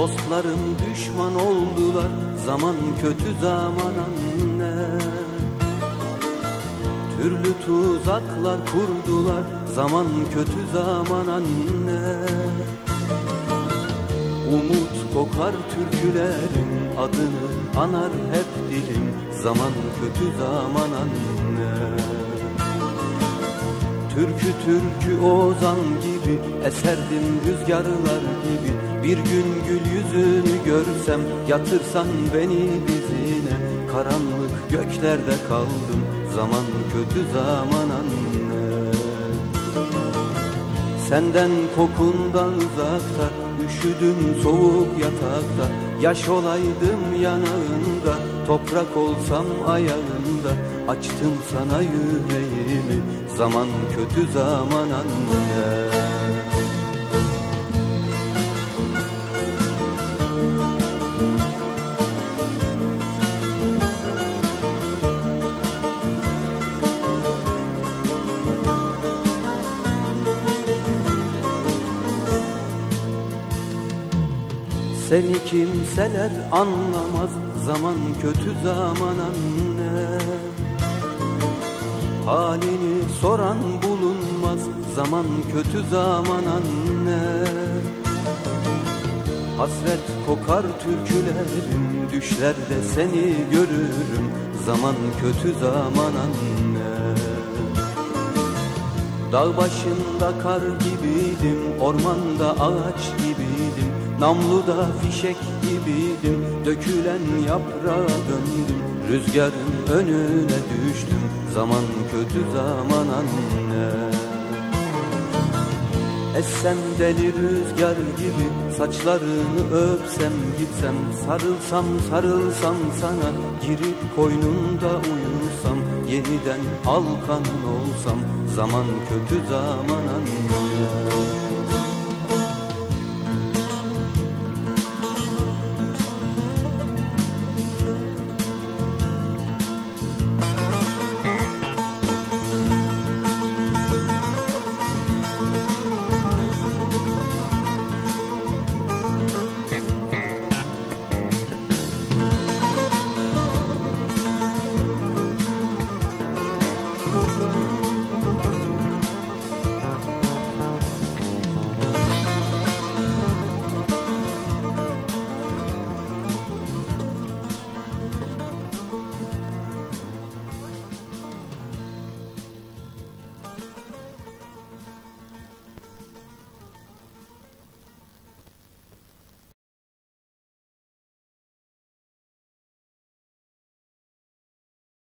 Dostlarım düşman oldular Zaman kötü zaman anne. Türlü tuzaklar kurdular Zaman kötü zaman anne. Umut kokar türkülerin adını anar hep dilim Zaman kötü zaman anne Türkü türkü ozan gibi eserdim rüzgarlar gibi. Bir gün gül yüzünü görsem yatırsan beni dizine. Karanlık göklerde kaldım zaman kötü zaman anne Senden kokundan uzakta Üşüdüm soğuk yatakta. Yaş olaydım yanağında Toprak olsam ayağında. Açtım sana yüreğimi Zaman kötü zaman anne Seni kimseler anlamaz Zaman kötü zaman anne Halini soran bulunmaz Zaman kötü zaman anne Hasret kokar türkülerim Düşlerde seni görürüm Zaman kötü zaman anne Dağ başında kar gibiydim Ormanda ağaç gibiydim Namluda fişek gibiydim Dökülen yaprağa döndüm. Rüzgarın önüne düştüm Zaman kötü zaman anne. Essem deli rüzgar gibi Saçlarını öpsem gitsem Sarılsam sarılsam sana Girip koynunda uyusam Yeniden alkan olsam Zaman kötü zaman anne